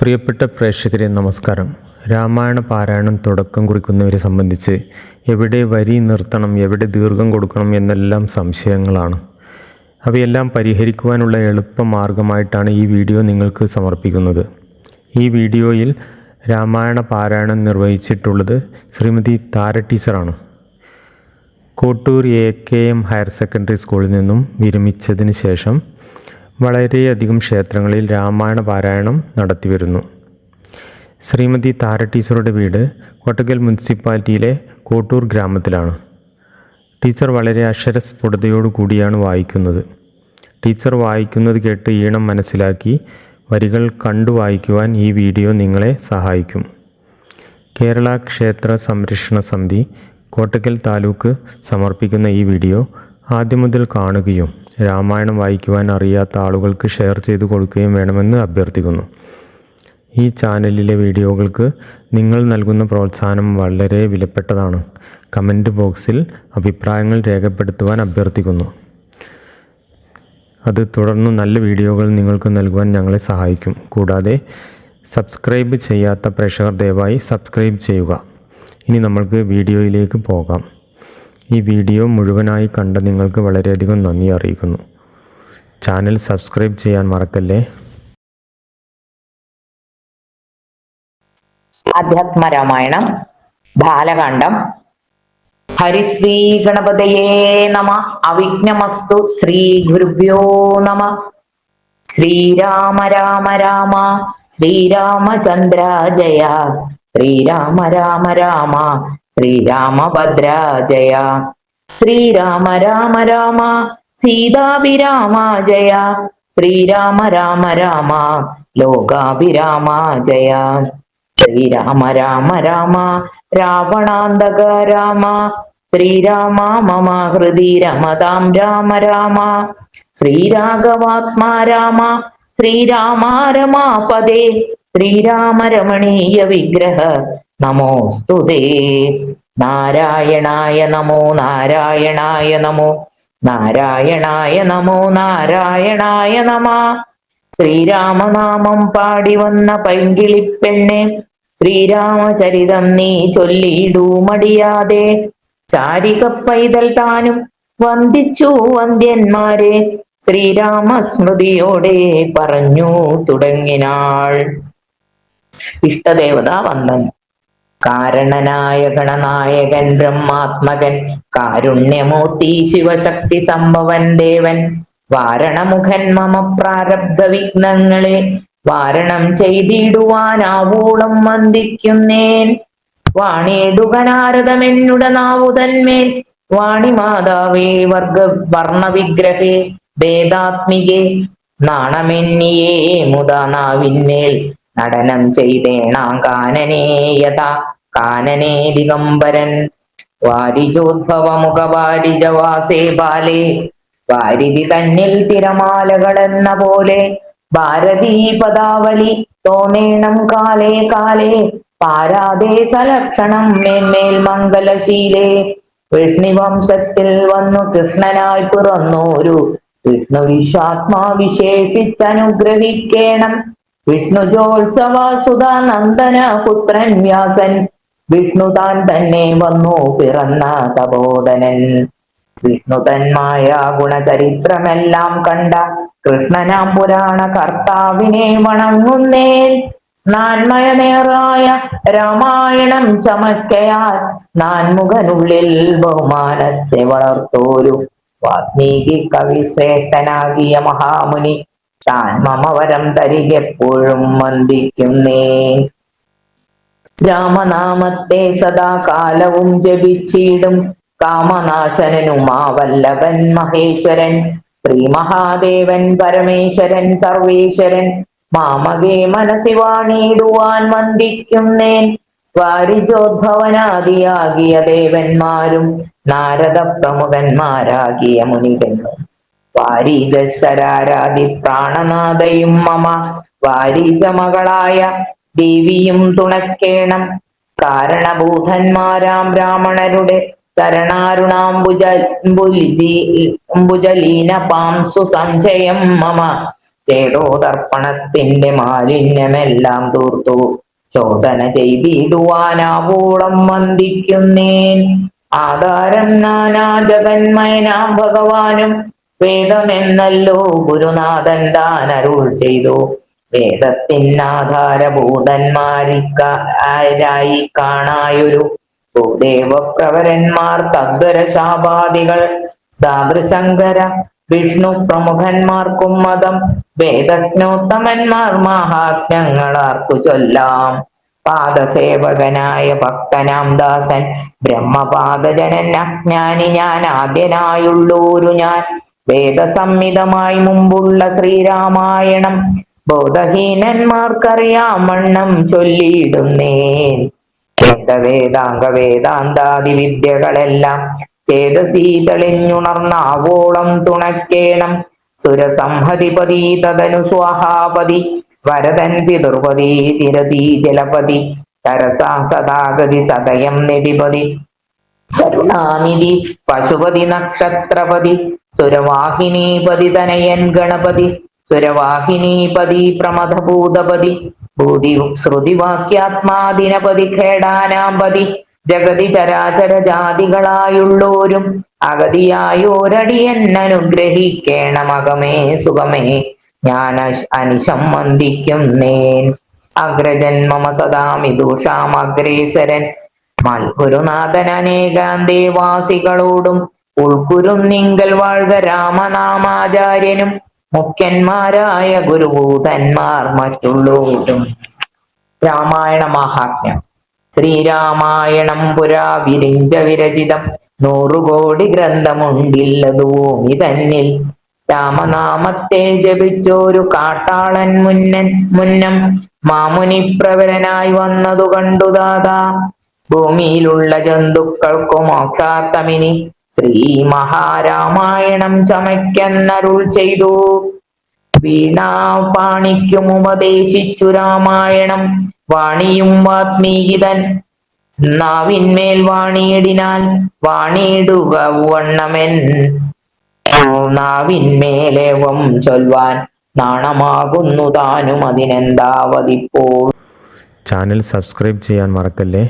പ്രിയപ്പെട്ട പ്രേക്ഷകരെ നമസ്കാരം. രാമായണ പാരായണം തുടക്കം കുറിക്കുന്നവരെ സംബന്ധിച്ച് എവിടെ വരി നിർത്തണം എവിടെ ദീർഘം കൊടുക്കണം എന്നെല്ലാം സംശയങ്ങളാണ്. അവയെല്ലാം പരിഹരിക്കുവാനുള്ള എളുപ്പ മാർഗമായിട്ടാണ് ഈ വീഡിയോ നിങ്ങൾക്ക് സമർപ്പിക്കുന്നത്. ഈ വീഡിയോയിൽ രാമായണ പാരായണം നിർവഹിച്ചിട്ടുള്ളത് ശ്രീമതി താര ടീച്ചറാണ്. Kottoor A K M higher secondary സ്കൂളിൽ നിന്നും വിരമിച്ചതിന് ശേഷം വളരെയധികം ക്ഷേത്രങ്ങളിൽ രാമായണ പാരായണം നടത്തിവരുന്നു. ശ്രീമതി താര ടീച്ചറുടെ വീട് കൊട്ടക്കൽ മുനിസിപ്പാലിറ്റിയിലെ കോട്ടൂർ ഗ്രാമത്തിലാണ്. ടീച്ചർ വളരെ അക്ഷരസ്ഫുടതയോടു കൂടിയാണ് വായിക്കുന്നത്. ടീച്ചർ വായിക്കുന്നത് കേട്ട് ഈണം മനസ്സിലാക്കി വരികൾ കണ്ടു വായിക്കുവാൻ ഈ വീഡിയോ നിങ്ങളെ സഹായിക്കും. കേരള ക്ഷേത്ര സംരക്ഷണ സമിതി കോട്ടക്കൽ താലൂക്ക് സമർപ്പിക്കുന്ന ഈ വീഡിയോ ആദ്യം മുതൽ കാണുകയും രാമായണം വായിക്കുവാൻ അറിയാത്ത ആളുകൾക്ക് ഷെയർ ചെയ്തു കൊടുക്കുകയും വേണമെന്ന് അഭ്യർത്ഥിക്കുന്നു. ഈ ചാനലിലെ വീഡിയോകൾക്ക് നിങ്ങൾ നൽകുന്ന പ്രോത്സാഹനം വളരെ വിലപ്പെട്ടതാണ്. കമന്റ് ബോക്സിൽ അഭിപ്രായങ്ങൾ രേഖപ്പെടുത്തുവാൻ അഭ്യർത്ഥിക്കുന്നു. അത് തുടർന്ന് നല്ല വീഡിയോകൾ നിങ്ങൾക്ക് നൽകുവാൻ ഞങ്ങളെ സഹായിക്കും. കൂടാതെ സബ്സ്ക്രൈബ് ചെയ്യാത്ത പ്രേക്ഷകർ ദയവായി സബ്സ്ക്രൈബ് ചെയ്യുക. ഇനി നമ്മൾക്ക് വീഡിയോയിലേക്ക് പോകാം. ഈ വീഡിയോ മുഴുവനായി കണ്ട നിങ്ങൾക്ക് വളരെയധികം നന്ദി അറിയിക്കുന്നു. ചാനൽ സബ്സ്ക്രൈബ് ചെയ്യാൻ മറക്കല്ലേ? അധ്യാത്മ രാമായണം ബാലകാന്ഡം ഹരിശ്രീ ഗണപതയേ നമ അവിഘ്നമസ്തു ശ്രീ ഗുരുഭ്യോ നമ. ശ്രീരാമ രാമ രാമ ശ്രീരാമചന്ദ്ര ജയ ശ്രീരാമ രാമ രാമ ശ്രീരാമഭദ്ര ജയ ശ്രീരാമ രാമ രാമ സീതാഭിരാമ ജയ. ശ്രീരാമ രാമ രാമ ലോകാഭിരാമ ജയ. ശ്രീരാമ രാമ രാമ രാവണാന്തക രാമ. ശ്രീരാമ മമ ഹൃദി രമതാം രാമ രാമ. ശ്രീരാഘവാത്മാ രാമ ശ്രീരാമ രമാപദേ ശ്രീരാമ രമണീയ വിഗ്രഹ നമോസ്തുതേ. നാരായണായ നമോ നാരായണായ നമോ നാരായണായ നമോ നാരായണായ നമ. ശ്രീരാമനാമം പാടി വന്ന പൈങ്കിളിപ്പെണ്ണെ ശ്രീരാമചരിതം നീ ചൊല്ലിയിടൂ മടിയാതെ. ചാരിക പൈതൽ താനും വന്ദിച്ചു വന്ദ്യന്മാരെ ശ്രീരാമസ്മൃതിയോടെ പറഞ്ഞു തുടങ്ങിനാൾ. ഇഷ്ടദേവതാ വന്ദനം. കാരണനായ ഗണനായകൻ ബ്രഹ്മാത്മകൻ കാരുണ്യമൂർത്തി ശിവശക്തി സംഭവൻ ദേവൻ. വാരണമുഖൻ മമ പ്രാരബ്ധ വിഘ്നങ്ങളെ വാരണം ചെയ്തിടുവാനാവൂളം വന്ദിക്കുന്നേൻ. വാണിടുകനാരദമെന്നുട നാവുതന്മേൽ വാണിമാതാവേ വർഗ വർണവിഗ്രഹേ വേദാത്മികേ നാണമെന്നിയേ മുതാ നാവിന്മേൽ നടനം ചെയ്തേണാം കാനനേ യഥാ. കാനനേ ദിഗംബരൻ. വാരിജോദ്ഭവമുഖവാരിജവാസേ ബാലേ. വാരിധി തന്നിൽ തിരമാലകളെന്ന പോലെ ഭാരതീ പദാവലി തോന്നേണം കാലേ കാലേ. പാരാതെ സലക്ഷണം മേന്മേൽ മംഗലശീലേ. വിഷ്ണുവംശത്തിൽ വന്നു കൃഷ്ണനായി പിറന്നോരു. വിഷ്ണു വിശ്വാത്മാ വിശേഷിച്ചനുഗ്രഹിക്കേണം. വിഷ്ണു ജോത്സവാസുത പുത്രൻ വ്യാസൻ. വിഷ്ണു താൻ തന്നെ വന്നു പിറന്ന തബോധനൻ വിഷ്ണു തന്മായ ഗുണചരിത്രമെല്ലാം കണ്ട കൃഷ്ണനാം പുരാണ കർത്താവിനെ വണങ്ങുന്നേൻ. നാന്മയനേറായ രാമായണം ചമക്കയാൽ നാൻമുഖനുള്ളിൽ ബഹുമാനത്തെ വളർത്തോരു. വാത്മീകി കവിശ്രേഷ്ഠനാകിയ മഹാമുനി താൻ മമവരം തരികെപ്പോഴും വന്ദിക്കുന്നേ രാമനാമത്തെ സദാ കാലവും ജപിച്ചിടും കാമനാശനനുമാവല്ലഭൻ മഹേശ്വരൻ ശ്രീ മഹാദേവൻ പരമേശ്വരൻ സർവേശ്വരൻ മാമകേ മനസ്സി വാണിയിടുവാൻ വന്ദിക്കുന്നേൻ വാരിജോദ്ഭവനാദിയാകിയ ദേവന്മാരും നാരദ പ്രമുഖന്മാരാകിയ മുനികനും വാരീജശരാരാധി പ്രാണനാഥയും മമ. വാരിജ മകളായ ദേവിയും തുണക്കേണം. കാരണഭൂതന്മാരാം ബ്രാഹ്മണരുടെ ചരണാരുണാംബുജ അംബുജലീന പാംസു സഞ്ചയം മമ. ചേതോദർപ്പണത്തിന്റെ മാലിന്യമെല്ലാം തൂർത്തു. ചോദന ചെയ്തിടുവാനാവോളം വന്ദിക്കുന്നേൻ. ആധാരം നാനാ ജഗന്മയനാം ഭഗവാനും വേദമെന്നല്ലോ ഗുരുനാഥൻ താൻ അരുൾ ചെയ്തു. വേദത്തിനാധാരഭൂതന്മാരിക്കായി കാണായൊരു ഭൂദേവപ്രവരന്മാർ തദ്വര ശാപാദികൾ ദാതൃശങ്കര വിഷ്ണു പ്രമുഖന്മാർക്കും മതം വേദജ്ഞോത്തമന്മാർ മഹാത്മ്യങ്ങളാർക്കു ചൊല്ലാം. പാദസേവകനായ ഭക്തനാം ദാസൻ ബ്രഹ്മപാദജനൻ അജ്ഞാനി ഞാൻ ആദ്യനായുള്ളൂരു ഞാൻ. വേദസംഹിതമായി മുമ്പുള്ള ശ്രീരാമായണം. ബോധഹീനന്മാർക്കറിയാം വണ്ണം ചൊല്ലിയിടുന്നേൻ. വേദവേദാംഗ വേദാന്താദി വിദ്യകളെല്ലാം ചേതസീ തെളിഞ്ഞുണർന്നാവോളം തുണക്കേണം. സുരസംഹതിപതി തദനു സ്വാഹാപതി. വരദൻ പിതൃപതി തിരതി ജലപതി. തരസാ സദാഗതി സദയം നിധിപതി. കരുണാനിധി പശുപതി നക്ഷത്രപതി സുരവാഹിനീപതി തനയൻ ഗണപതി സുരവാഹിനീപതി പ്രമഥഭൂതപതി ഭൂതി ശ്രുതിവാക്യാത്മാദിനപതി ഖേടാനാമ്പതി ജഗതി ചരാചര ജാതികളായുള്ളോരും അഗതിയായോരടിയൻ അനുഗ്രഹിക്കേണമകമേ സുഖമേ. ഞാൻ അനിശം വന്ദിക്കുന്നേൻ. അഗ്രജൻ മമ സദാ വിദൂഷാം നിങ്കൽ വാഴ്ക രാമനാമാചാര്യനും മുഖ്യന്മാരായ ഗുരുഭൂതന്മാർ മറ്റുള്ളോടും. രാമായണ മഹാത്മ്യം. ശ്രീരാമായണം പുരാ വിരിഞ്ച വിരചിതം. നൂറുകോടി ഗ്രന്ഥമുണ്ടില്ലതു ഇതന്നിൽ തന്നിൽ. രാമനാമത്തെ ജപിച്ചോരു കാട്ടാളൻ മുന്നൻ മുന്നം. മാമുനിപ്രവരനായി വന്നതു കണ്ടു ദാദാ ഭൂമിയിലുള്ള ജന്തുക്കൾക്കു മോക്ഷാർത്ഥമിനി. ശ്രീ മഹാരാമായണം ചമയ്ക്കെന്നരുൾ ചെയ്തു. വീണാപാണിക്കും ഉപദേശിച്ചു രാമായണം. വാണിയും വാത്മീകിതൻ. നാവിന്മേൽ വാണിയിടിനാൽ വാണിയിടുക വണ്ണമെൻ നാവിന്മേലേവം ചൊൽവാൻ നാണമാകുന്നു താനും അതിനെന്താവതിപ്പോൾ. ചാനൽ സബ്സ്ക്രൈബ് ചെയ്യാൻ മറക്കല്ലേ?